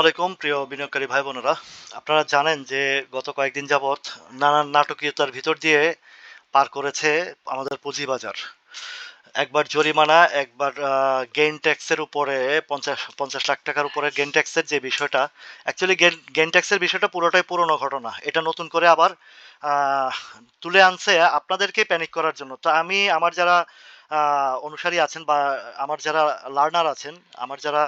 আলাইকুম, প্রিয় বিনিয়োগকারী ভাই বোনেরা আপনারা জানেন যে গত কয়েকদিন যাবৎ নানান নাটকীয়তার ভিতর দিয়ে পার করেছে আমাদের পুঁজিবাজার। একবার জরিমানা, একবার গেইন ট্যাক্সের উপরে পঞ্চাশ পঞ্চাশ লাখ টাকার উপরে গেইন ট্যাক্সের যে বিষয়টা অ্যাকচুয়ালি গেন গেইন ট্যাক্সের বিষয়টা পুরোটাই পুরনো ঘটনা। এটা নতুন করে আবার তুলে আনছে আপনাদেরকে প্যানিক করার জন্য। তো আমি, আমার যারা অনুসারী আছেন বা আমার যারা লার্নার আছেন, আমার যারা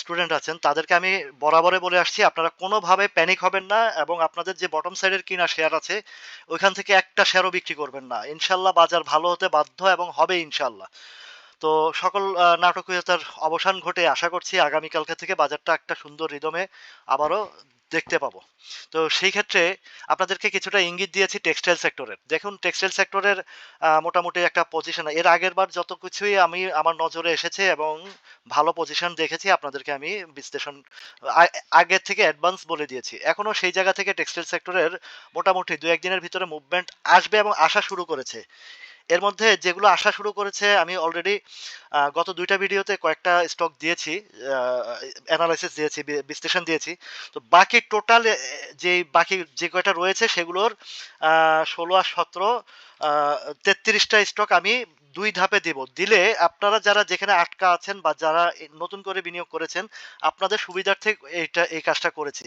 স্টুডেন্ট আছেন, তাদেরকে আমি বরাবরে বলে আসছি, আপনারা কোনোভাবে প্যানিক হবেন না এবং আপনাদের যে বটম সাইডের কিনা শেয়ার আছে, ওইখান থেকে একটা শেয়ারও বিক্রি করবেন না। ইনশাল্লাহ বাজার ভালো হতে বাধ্য এবং হবে ইনশাল্লাহ। তো সকল নাটকীয়তার অবসান ঘটে আশা করছি, আগামীকালকে থেকে বাজারটা একটা সুন্দর রিদমে আবারও দেখতে পাবো। তো সেই ক্ষেত্রে আপনাদেরকে কিছুটা ইঙ্গিত দিয়েছি টেক্সটাইল সেক্টরের দেখুন টেক্সটাইল সেক্টরের মোটামুটি একটা পজিশন এর আগের বার যত কিছুই আমি আমার নজরে এসেছে এবং ভালো পজিশন দেখেছি, আপনাদেরকে আমি বিশ্লেষণ আগের থেকে অ্যাডভান্স বলে দিয়েছি। এখনও সেই জায়গা থেকে টেক্সটাইল সেক্টরের মোটামুটি দু একদিনের ভিতরে মুভমেন্ট আসবে এবং আসা শুরু করেছে। এর মধ্যে যেগুলো আসা শুরু করেছে, আমি অলরেডি গত দুইটা ভিডিওতে কয়েকটা স্টক দিয়েছি অ্যানালাইসিস দিয়েছি বিশ্লেষণ দিয়েছি। তো বাকি টোটাল যে বাকি যে কয়টা রয়েছে সেগুলোর ষোলো আর সতেরো তেত্রিশটা স্টক আমি দুই ধাপে দেব। দিলে আপনারা যারা যেখানে আটকা আছেন বা যারা নতুন করে বিনিয়োগ করেছেন, আপনাদের সুবিধার্থে এইটা, এই কাজটা করেছি।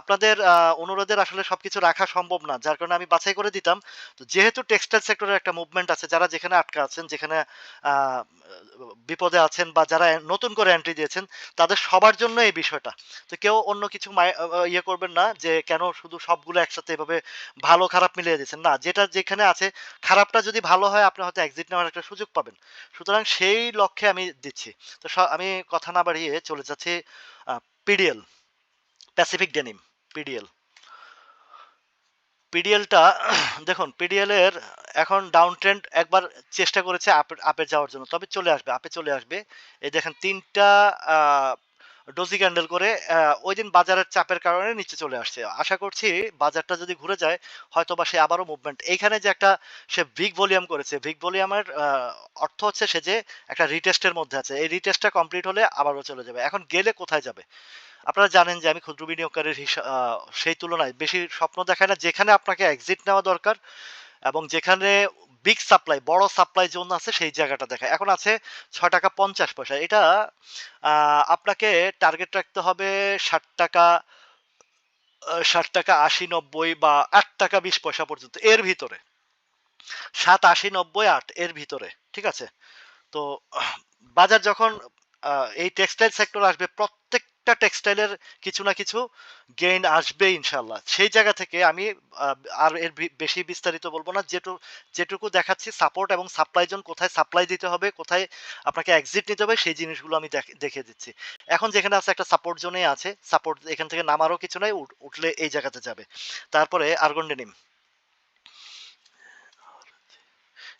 আপনাদের অনুরোধের আসলে সবকিছু রাখা সম্ভব না, যার কারণে আমি বাছাই করে দিতাম। তো যেহেতু টেক্সটাইল সেক্টরের একটা মুভমেন্ট আছে, যারা যেখানে আটকা আছেন, যেখানে বিপদে আছেন বা যারা নতুন করে এন্ট্রি দিয়েছেন, তাদের সবার জন্য এই বিষয়টা। তো কেউ অন্য কিছু ইয়ে করবেন না যে কেন শুধু সবগুলো একসাথে এভাবে ভালো খারাপ মিলিয়ে দিয়েছেন। না, যেটা যেখানে আছে, খারাপটা যদি ভালো হয়, আপনি হয়তো এক্সিট নেওয়ার একটা সুযোগ পাবেন। সুতরাং সেই লক্ষ্যে আমি দিচ্ছি। তো আমি কথা না বাড়িয়ে চলে যাচ্ছি পিডিএল প্যাসিফিক ডেনিম পিডিএল পিডিএলটা দেখুন পিডিএল এর এখন ডাউন ট্রেন্ড একবার চেষ্টা করেছে আপে আপে যাওয়ার জন্য, তবে চলে আসবে আপে চলে আসবে। এই দেখেন, তিনটা ডোজি ক্যান্ডেল করে ওই দিন বাজারের চাপের কারণে নিচে চলে আসছে। আশা করছি বাজারটা যদি ঘুরে যায় হয়তো বা সে আবারও মুভমেন্ট এইখানে যে একটা, সে বিগ ভলিউম করেছে বিগ ভলিউমের অর্থ হচ্ছে সে যে একটা রিটেস্টের মধ্যে আছে। এই রিটেস্টটা কমপ্লিট হলে আবারও চলে যাবে। এখন গেলে কোথায় যাবে? আপনারা জানেন যে আমি ক্ষুদ্র বিনিয়োগকারীর সেই তুলনায় বেশি স্বপ্ন দেখায় না। যেখানে আপনাকে এক্সিট নেওয়া দরকার এবং যেখানে বিগ সাপ্লাই বড় সাপ্লাই জোন আছে, সেই জায়গাটা দেখায়। এখন আছে ছয় টাকা পঞ্চাশ পয়সা। এটা আপনাকে টার্গেট রাখতে হবে ষাট টাকা ষাট টাকা আশি নব্বই বা আট টাকা বিশ পয়সা পর্যন্ত। এর ভিতরে, সাত, আশি, নব্বই, আট, এর ভিতরে, ঠিক আছে? তো, বাজার যখন এই টেক্সটাইল সেক্টর আসবে প্রত্যেকটা টেক্সটাইলের কিছু না কিছু গেইন আসবে ইনশাল্লাহ সেই জায়গা থেকে আমি আর এর বেশি বিস্তারিত বলব না। যেটু যেটুকু দেখাচ্ছি সাপোর্ট এবং সাপ্লাই জোন কোথায় সাপ্লাই দিতে হবে, কোথায় আপনাকে এক্সিট নিতে হবে, সেই জিনিসগুলো আমি দেখে দিচ্ছি। এখন যেখানে আছে একটা সাপোর্ট জোনে আছে সাপোর্ট এখান থেকে নামারও কিছু নাই, উঠ- উঠলে এই জায়গাতে যাবে। তারপরে আর্গন্ডেনিম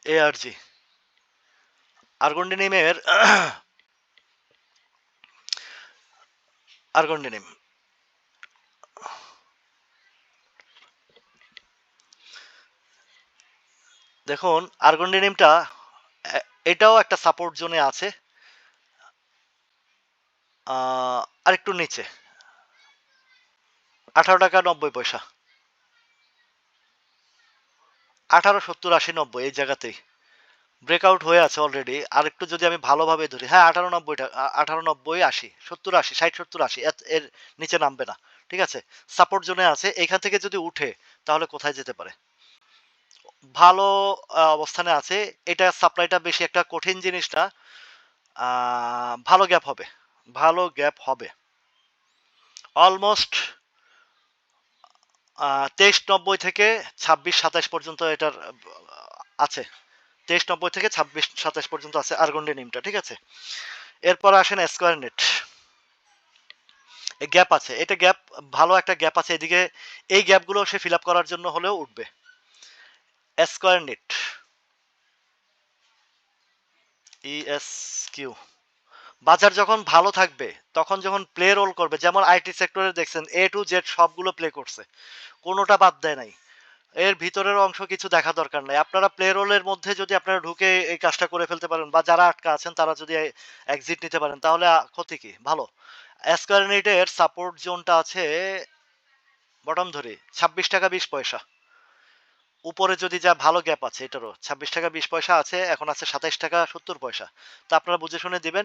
এআরজি আর্গন্ডেনিমের আর্গন্ডেনিম দেখুন আর্গন্ডেনিমটা এ- এটাও একটা সাপোর্ট জোনে আছে। আর একটু নিচে। আঠারো টাকা নব্বই পয়সা। আঠারো সত্তর আশি নব্বই, এই জায়গাতেই। ব্রেকআউট হয়ে আছে অলরেডি আর একটু যদি আমি ভালোভাবে ধরি হ্যাঁ আঠারো নব্বই আঠারো নব্বই, আশি, সত্তর আশি, ষাট, সত্তর আশি এর নিচে নামবে না, ঠিক আছে? সাপোর্ট জোনে আছে, এখান থেকে যদি উঠে, তাহলে কোথায় যেতে পারে? ভালো অবস্থানে আছে, এটা সাপ্লাইটা বেশি একটা কঠিন জিনিস না ভালো গ্যাপ হবে, ভালো গ্যাপ হবে। অলমোস্ট তেইশ নব্বই থেকে ছাব্বিশ সাতাশ পর্যন্ত এটার আছে। তেইশ নব্বই থেকে ছাব্বিশ, সাতাশ পর্যন্ত আছে আর্গন্ডি নিমটা ঠিক আছে? এরপর আসেন স্কোয়ার নেট গ্যাপ আছে। এটা গ্যাপ ভালো একটা গ্যাপ আছে এদিকে। এই গ্যাপগুলো সে ফিল করার জন্য হলেও উঠবে। স্কোয়ার নেট ইএস কিউ বাজার যখন ভালো থাকবে, তখন যখন প্লে রোল করবে, যেমন আইটি সেক্টরে দেখছেন এ টু জেড সবগুলো প্লে করছে। কোনোটা বাদ দেয় নাই। এর ভিতরের অংশ কিছু দেখা দরকার নাই। আপনারা প্লে রোলের মধ্যে যদি আপনারা ঢুকে এই কাজটা করে ফেলতে পারেন বা যারা আটকা আছেন, তারা যদি এক্সিট নিতে পারেন, তাহলে ক্ষতি কি? ভালো। স্কোয়ার ইউনিটের সাপোর্ট জোনটা আছে বটম ধরে ছাব্বিশ টাকা বিশ পয়সা। উপরে যদি যা ভালো গ্যাপ আছে, এটারও ছাব্বিশ টাকা বিশ পয়সা আছে, এখন আছে সাতাইশ টাকা সত্তর পয়সা। তা আপনারা বুঝে শুনে দিবেন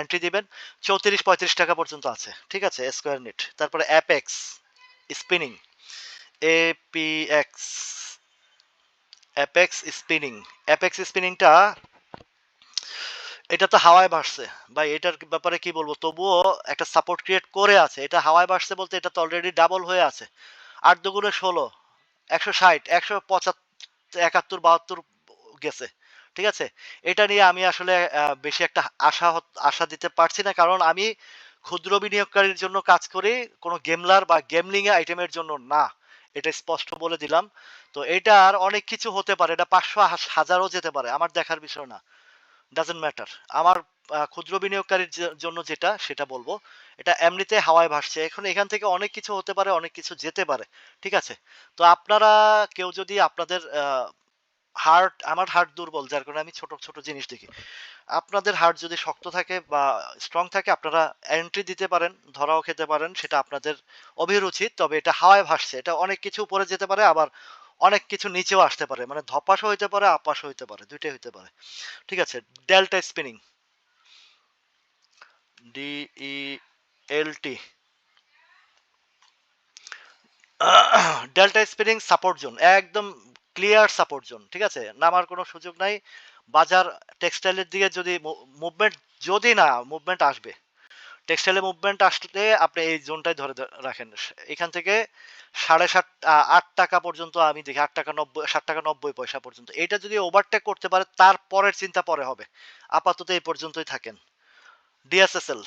এন্ট্রি দিবেন, চৌত্রিশ পঁয়ত্রিশ টাকা পর্যন্ত আছে, ঠিক আছে স্কোয়ার নিট তারপরে apex spinning APX apex spinning apex স্পিনিংটা এটা তো হাওয়ায় ভাসছে। ভাই, এটার ব্যাপারে কি বলব? তবুও একটা সাপোর্ট ক্রিয়েট করে আছে। এটা হাওয়ায় ভাসছে বলতে এটা তো অলরেডি ডাবল হয়ে আছে। আট দুগুণে ষোলো, একশো ষাট, একশো পঁচাত্তর, একাত্তর, বাহাত্তর গেছে। ঠিক আছে? এটা নিয়ে আমি আসলে বেশি একটা আশা আশা দিতে পারছি না। কারণ আমি ক্ষুদ্র বিনিয়োগকারীর জন্য কাজ করি, কোনো গেমলার বা গেমলিং আইটেমের জন্য না। এটা স্পষ্ট বলে দিলাম। তো এটা আর অনেক কিছু হতে পারে, এটা পাঁচশো হাজারও যেতে পারে, আমার দেখার বিষয় না। ডাজেন্ট ম্যাটার আমার ক্ষুদ্র বিনিয়োগকারীর জন্য যেটা, সেটা বলব। এটা এমনিতে হাওয়ায় ভাসছে। এখন এখান থেকে অনেক কিছু হতে পারে, অনেক কিছু যেতে পারে। ঠিক আছে? তো আপনারা, কেউ যদি আপনাদের হার্ট, আমার হার্ট দুর্বল, যার কারণে আমি ছোট ছোট জিনিস দেখি। আপনাদের হার্ট যদি শক্ত থাকে বা স্ট্রং থাকে, আপনারা এন্ট্রি দিতে পারেন, ধরাও খেতে পারেন, সেটা আপনাদের অভিরুচি তবে এটা হাওয়ায় ভাসছে। এটা অনেক কিছু উপরে যেতে পারে, আবার অনেক কিছু নিচেও আসতে পারে। মানে ধপাসও হইতে পারে, আপাসও হইতে পারে, দুইটাই হইতে পারে। ঠিক আছে delta spinning DE L T delta spinning support zone একদম ক্লিয়ার সাপোর্ট জোন ঠিক আছে? নামার কোনো সুযোগ নাই। বাজার টেক্সটাইলের দিকে যদি মুভমেন্ট যদি না মুভমেন্ট আসবে টেক্সটাইলে মুভমেন্ট আসলে আপনি এই জোনটাই ধরে রাখেন। এখান থেকে সাড়ে সাত আট টাকা পর্যন্ত আমি দেখি, আট টাকা নব্বই ষাট টাকা নব্বই পয়সা পর্যন্ত। এটা যদি ওভারটেক করতে পারে, তার পরের চিন্তা পরে হবে। আপাতত এই পর্যন্তই থাকেন। ডিএসএসএল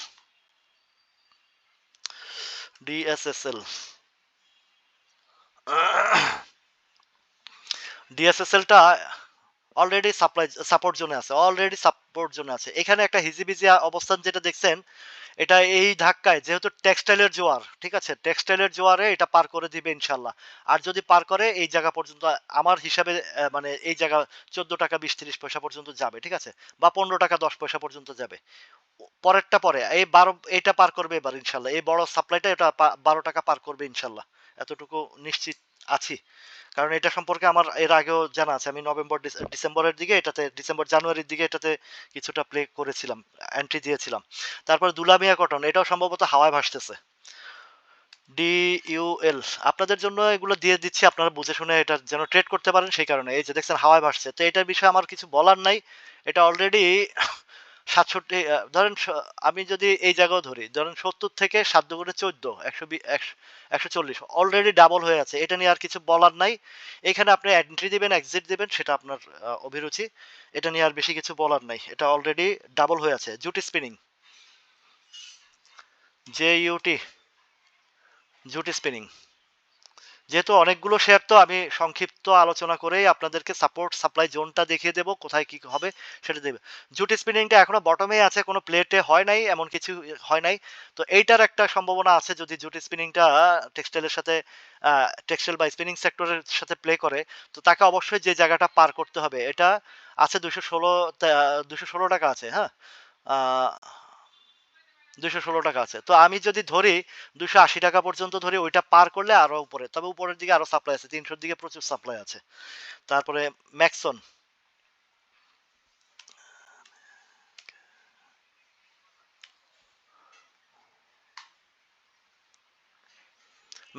ডিএসএসএল ডিএসএসএলটা অলরেডি সাপ্লাই সাপোর্ট জোনে আছে অলরেডি সাপোর্ট জোনে আছে। এখানে একটা হিজিবিজি অবস্থান যেটা দেখছেন, এটা এই ধাক্কায়, যেহেতু টেক্সটাইলের জোয়ার, ঠিক আছে? টেক্সটাইলের জোয়ারে এটা পার করে দিবে ইনশাল্লাহ আর যদি পার করে, এই জায়গা পর্যন্ত, আমার হিসাবে মানে এই জায়গা চোদ্দ টাকা, বিশ, তিরিশ পয়সা পর্যন্ত যাবে, ঠিক আছে? বা পনেরো টাকা, দশ পয়সা পর্যন্ত যাবে। পরেরটা পরে, এই বারো এটা পার করবে এবার ইনশাল্লাহ এই বড় সাপ্লাইটা এটা বারো টাকা পার করবে ইনশাল্লাহ এতটুকু নিশ্চিত আছি। কারণ এটা সম্পর্কে আমার এর আগেও জানা আছে। আমি নভেম্বর ডিসেম্বরের দিকে এটাতে, ডিসেম্বর, জানুয়ারির দিকে এটাতে কিছুটা প্লে করেছিলাম এন্ট্রি দিয়েছিলাম। তারপর দুলামিয়া কটন এটাও সম্ভবত হাওয়ায় ভাসতেছে। ডিইউএল আপনাদের জন্য এগুলো দিয়ে দিচ্ছি, আপনারা বুঝে শুনে এটা যেন ট্রেড করতে পারেন, সেই কারণে। এই যে দেখছেন হাওয়ায় ভাসছে, তো এটার বিষয়ে আমার কিছু বলার নাই। এটা অলরেডি সাতষট্টি ধরেন আমি যদি এই জায়গাও ধরি, ধরেন সত্তর থেকে সাত দুগুণে চোদ্দ, একশো একশো চল্লিশ অলরেডি ডাবল হয়ে আছে। এটা নিয়ে আর কিছু বলার নাই। এখানে আপনি এন্ট্রি দিবেন এক্সিট দিবেন, সেটা আপনার অভিরুচি। এটা নিয়ে আর বেশি কিছু বলার নাই। এটা অলরেডি ডাবল হয়ে আছে। জুটি স্পিনিং জে ইউটি জুটি স্পিনিং যেহেতু অনেকগুলো শেয়ার তো আমি সংক্ষিপ্ত আলোচনা করেই আপনাদেরকে সাপোর্ট সাপ্লাই জোনটা দেখিয়ে দেবো, কোথায় কি হবে সেটা দেবে। জুট স্পিনিংটা এখনও বটমে আছে, কোনো প্লেটে হয় নাই, এমন কিছু হয় নাই। তো এইটার একটা সম্ভাবনা আছে, যদি জুটি স্পিনিংটা টেক্সটাইলের সাথে টেক্সটাইল বা স্পিনিং সেক্টরের সাথে প্লে করে, তো তাকে অবশ্যই যে জায়গাটা পার করতে হবে, এটা আছে দুশো ষোলো দুশো ষোলো টাকা আছে হ্যাঁ? দুশো ষোলো টাকা আছে। তো আমি যদি ধরি দুশো আশি টাকা পর্যন্ত ধরি, ওইটা পার করলে আরও উপরে। তবে উপরের দিকে আরও সাপ্লাই আছে, তিনশোর দিকে প্রচুর সাপ্লাই আছে। তারপরে ম্যাক্সন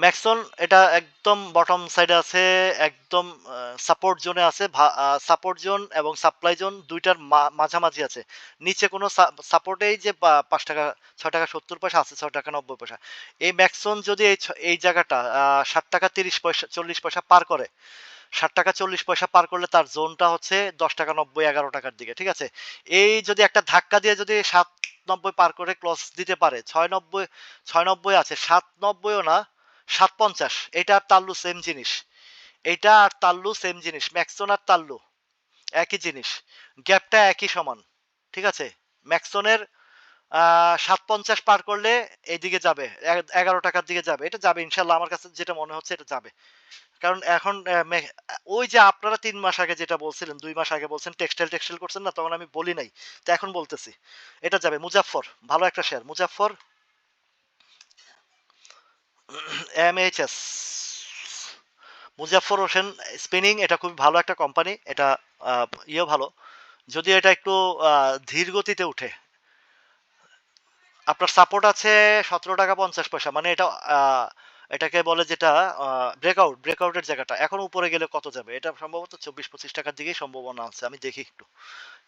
ম্যাক্সন এটা একদম বটম সাইডে আছে, একদম সাপোর্ট জোনে আছে সাপোর্ট জোন এবং সাপ্লাই জোন দুইটার মাঝামাঝি আছে। নিচে কোনো সাপোর্টেই যে পাঁচ টাকা, ছয় টাকা, সত্তর পয়সা, আছে ছয় টাকা, নব্বই পয়সা। এই ম্যাক্সন যদি এই এই জায়গাটা ষাট টাকা, তিরিশ পয়সা, চল্লিশ পয়সা পার করে, ষাট টাকা, চল্লিশ পয়সা পার করলে তার জোনটা হচ্ছে দশ টাকা, নব্বই, এগারো টাকার দিকে, ঠিক আছে? এই যদি একটা ধাক্কা দিয়ে যদি সাত নব্বই পার করে ক্লস দিতে পারে, ছয় নব্বই ছয় নব্বই আছে, সাত নব্বইও না সাত পঞ্চাশ এটা আর তাল্লু সেম জিনিস। এটা আর তাল্লু সেম জিনিস। ম্যাক্সন আর তাল্লু একই জিনিস। গ্যাপটা একই সমান। ঠিক আছে? ম্যাক্সনের সাত পঞ্চাশ পার করলে এইদিকে যাবে। এগারো টাকার দিকে যাবে। এটা যাবে। ইনশাল্লাহ আমার কাছে যেটা মনে হচ্ছে এটা যাবে। কারণ এখন ওই যে আপনারা তিন মাস আগে যেটা বলছিলেন, দুই মাস আগে বলছেন, টেক্সটাইল টেক্সটাইল করছেন না, তখন আমি বলি নাই। তো এখন বলতেছি। এটা যাবে। মুজাফফর, ভালো একটা share Muzaffar M H S Muzaffar Hossain spinning এটা খুব ভালো একটা কোম্পানি এটা ইয়েও ভালো। যদি এটা একটু ধীর গতিতে উঠে আপনার সাপোর্ট আছে সতেরো টাকা পঞ্চাশ পয়সা মানে এটা এটাকে বলে যেটা ব্রেকআউট ব্রেকআউটের জায়গাটা। এখন উপরে গেলে কত যাবে? এটা সম্ভবত চব্বিশ পঁচিশ টাকার দিকেই সম্ভাবনা আছে, আমি দেখি একটু।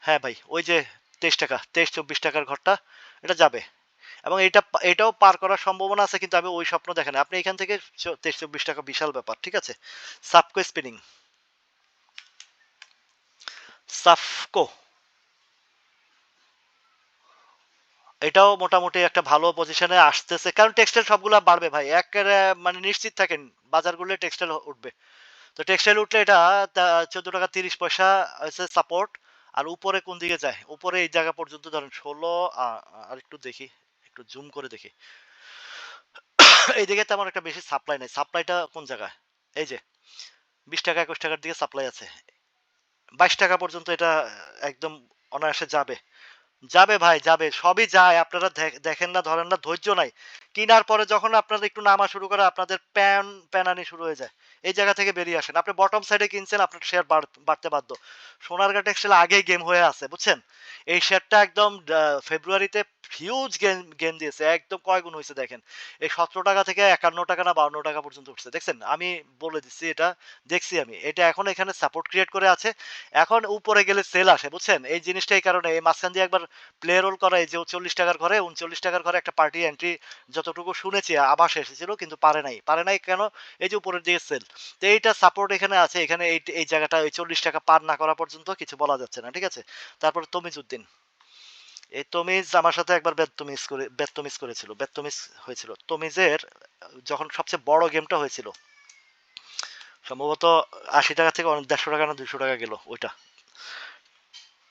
হ্যাঁ ভাই, ওই যে তেইশ টাকা, তেইশ চব্বিশ টাকার ঘরটা, এটা যাবে। এবং এটা এটাও পার করার সম্ভাবনা আছে, কিন্তু আমি ওই স্বপ্ন দেখেন আপনি এখান থেকে তেইশ চব্বিশ টাকা বিশাল ব্যাপার, ঠিক আছে? সাপকো স্পিনিং সাফকো। এটাও মোটামুটি একটা ভালো পজিশনে আসতেছে। কারণ টেক্সটাইল সবগুলা বাড়বে ভাই। এক মানে নিশ্চিত থাকেন বাজারগুলো টেক্সটাইল উঠবে। তো টেক্সটাইল উঠলে এটা চোদ্দ টাকা তিরিশ পয়সা হচ্ছে সাপোর্ট আর উপরে কোন দিকে যায়? উপরে এই জায়গা পর্যন্ত ধরেন ষোলো আর একটু দেখি। একটু জুম করে দেখি। এইদিকে তেমন একটা বেশি সাপ্লাই নেই। সাপ্লাইটা কোন জায়গায়? এই যে, বিশ টাকা, একুশ টাকার দিকে সাপ্লাই আছে। বাইশ টাকা পর্যন্ত এটা একদম অনায়াসে যাবে। যাবে ভাই, যাবে। সবই যায়। আপনারা দেখ- দেখেন না, ধরেন না, ধৈর্য নাই। কিনার পরে যখন আপনারা একটু নামা শুরু করে, আপনাদের প্যান, প্যানানি শুরু হয়ে যায়। এই জায়গা থেকে বেরিয়ে আসেন। আপনি বটম সাইডে কিনছেন, আপনার শেয়ার বাড়তে বাধ্য। সোনারগা টেক্সটাইল আগেই গেম হয়ে আছে, বুঝছেন? এই শেয়ারটা একদম ফেব্রুয়ারিতে হিউজ গেম গেম দিয়েছে। একদম কয় গুণ হয়েছে দেখেন। এই সতেরো টাকা থেকে একান্ন টাকা না বাউন্ন টাকা পর্যন্ত উঠছে। দেখছেন? আমি বলে দিচ্ছি এটা, দেখছি আমি। এটা এখন এখানে সাপোর্ট ক্রিয়েট করে আছে। এখন উপরে গেলে সেল আসে, বুঝছেন? এই জিনিসটা এই কারণে, এই মাঝখান দিয়ে একবার প্লে রোল করা, এই যে চল্লিশ টাকার ঘরে, উনচল্লিশ টাকার ঘরে একটা পার্টি এন্ট্রি যতটুকু শুনেছি আবাস এসেছিল কিন্তু পারে নাই। পারে নাই কেন? এই যে উপরের দিকে সেল। তো এইটা সাপোর্ট এখানে আছে, এখানে এই এই জায়গাটা ওই চল্লিশ টাকা পার না করা পর্যন্ত কিছু বলা যাচ্ছে না, ঠিক আছে? তারপর তমিজ উদ্দিন। এই তমিজ আমার সাথে একবার বেত্তমিজ করে, বেত্তমিজ করেছিল, বেত্তমিজ হয়েছিল। তমিজের যখন সবচেয়ে বড় গেমটা হয়েছিল, সম্ভবত আশি টাকা থেকে অনেক, দেড়শো টাকা না দুশো টাকা গেল ওইটা।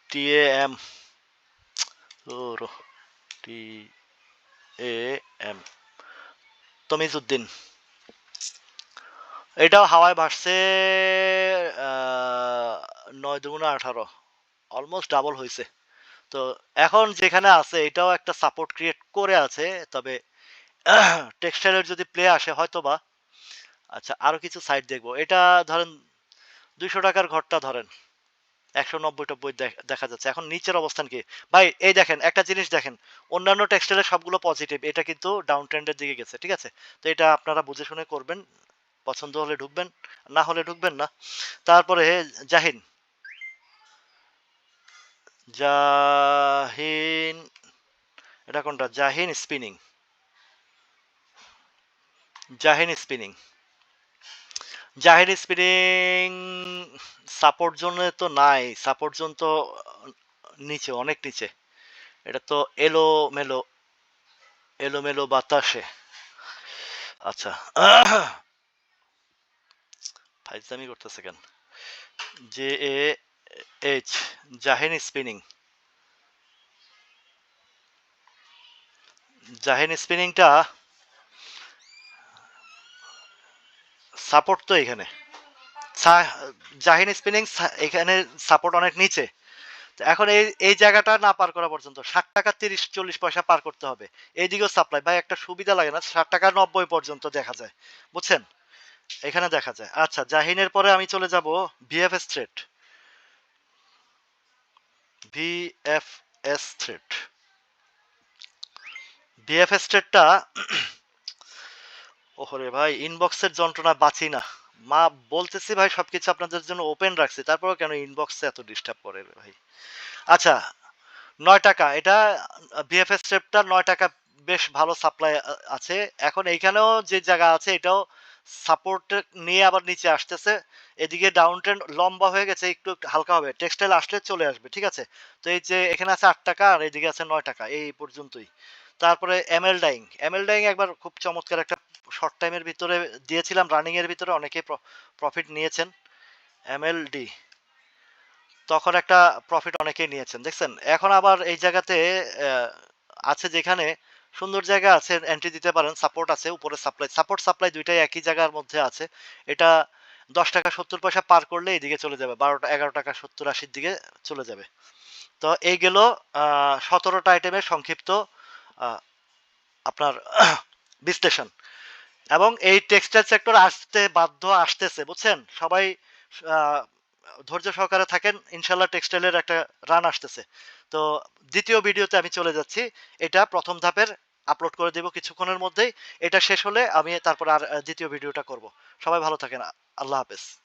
T A M T M Tamijuddin. এটাও হাওয়ায় ভাসছে নয় দুগুণে আঠারো। অলমোস্ট ডাবল হয়েছে। তো এখন যেখানে আছে, এটাও একটা সাপোর্ট ক্রিয়েট করে আছে, তবে টেক্সটাইলের যদি প্লে আসে হয়তো বা আচ্ছা আরও কিছু সাইট দেখব। এটা ধরেন দুইশো টাকার ঘরটা ধরেন। একশো নব্বই টব্বই দেখা যাচ্ছে। এখন নিচের অবস্থান কি? ভাই, এই দেখেন, একটা জিনিস দেখেন, অন্যান্য টেক্সটাইলের সবগুলো পজিটিভ এটা কিন্তু ডাউন ট্রেন্ডের দিকে গেছে, ঠিক আছে? তো এটা আপনারা বুঝে শুনে করবেন, পছন্দ হলে ঢুকবেন, না হলে ঢুকবেন না। তারপরে জাহিন। জাহিন, এটা কোনটা? Jahin spinning Jahin spinning Jahin spinning support জোনে তো নাই, সাপোর্ট জোন তো নিচে, অনেক নিচে। এটা তো এলো মেলো এলো মেলো বাতাসে। আচ্ছা ফাইজলামি করতেছে কেন? J A H Zaheen spinning Zaheen স্পিনিংটা support তো এখানে। জাহিন স্পিনিং এখানে সাপোর্ট অনেক নিচে। এখন এই এই জায়গাটা না পার করা পর্যন্ত, ষাট টাকা তিরিশ, চল্লিশ পয়সা পার করতে হবে। এইদিকেও সাপ্লাই ভাই একটা সুবিধা লাগে না, ষাট টাকা নব্বই পর্যন্ত দেখা যায়। বুঝছেন? এখানে দেখা যায়। আচ্ছা জাহিনের পরে আমি চলে যাব VFS thread VFS thread VFS থ্রেডটা ওহরে ভাই ইনবক্সের যন্ত্রণা বাঁচি না। মা, বলতেছি ভাই, সবকিছু আপনাদের জন্য ওপেন রাখছি। তারপরেও কেন ইনবক্সে এত ডিস্টার্ব করে ভাই? আচ্ছা নয় টাকা। এটা বিএফএস স্টেপটা নয় টাকা বেশ ভালো সাপ্লাই আছে। এখন এইখানেও যে জায়গা আছে, এটাও সাপোর্ট নিয়ে আবার নিচে আসতেছে। এদিকে ডাউন ট্রেন্ড লম্বা হয়ে গেছে, একটু হালকা হবে। টেক্সটাইল আসলে চলে আসবে, ঠিক আছে? তো এই যে এখানে আছে আট টাকা, আর এদিকে আছে নয় টাকা। এই পর্যন্তই। তারপরে এমএল ডাইং এমএল ডাইং একবার খুব চমৎকার একটা শর্ট টাইমের ভিতরে দিয়েছিলাম রানিং এর ভিতরে অনেকে প্রফিট নিয়েছেন এমএলডি তখন একটা প্রফিট অনেকেই নিয়েছেন, দেখছেন? এখন আবার এই জায়গাতে আছে যেখানে সুন্দর জায়গা আছে এন্ট্রি দিতে পারেন সাপোর্ট আছে, উপরে সাপ্লাই সাপোর্ট সাপ্লাই দুইটাই একই জায়গার মধ্যে আছে। এটা দশ টাকা সত্তর পয়সা পার করলে এইদিকে চলে যাবে, বারোটা, এগারো টাকা সত্তর আশির দিকে চলে যাবে। তো এই গেল সতেরোটা আইটেমের সংক্ষিপ্ত আপনার বিশ্লেষণ। এবং এই টেক্সটাইল সেক্টর আসতে বাধ্য আসতেছে, বুঝছেন? সবাই ধৈর্য সহকারে থাকেন ইনশাল্লাহ টেক্সটাইলের একটা রান আসতেছে। তো দ্বিতীয় ভিডিওতে আমি চলে যাচ্ছি। এটা প্রথম ধাপের, আপলোড করে দেব কিছুক্ষণের মধ্যেই। এটা শেষ হলে আমি তারপর আর দ্বিতীয় ভিডিওটা করব। সবাই ভালো থাকেন। আল্লাহ হাফেজ।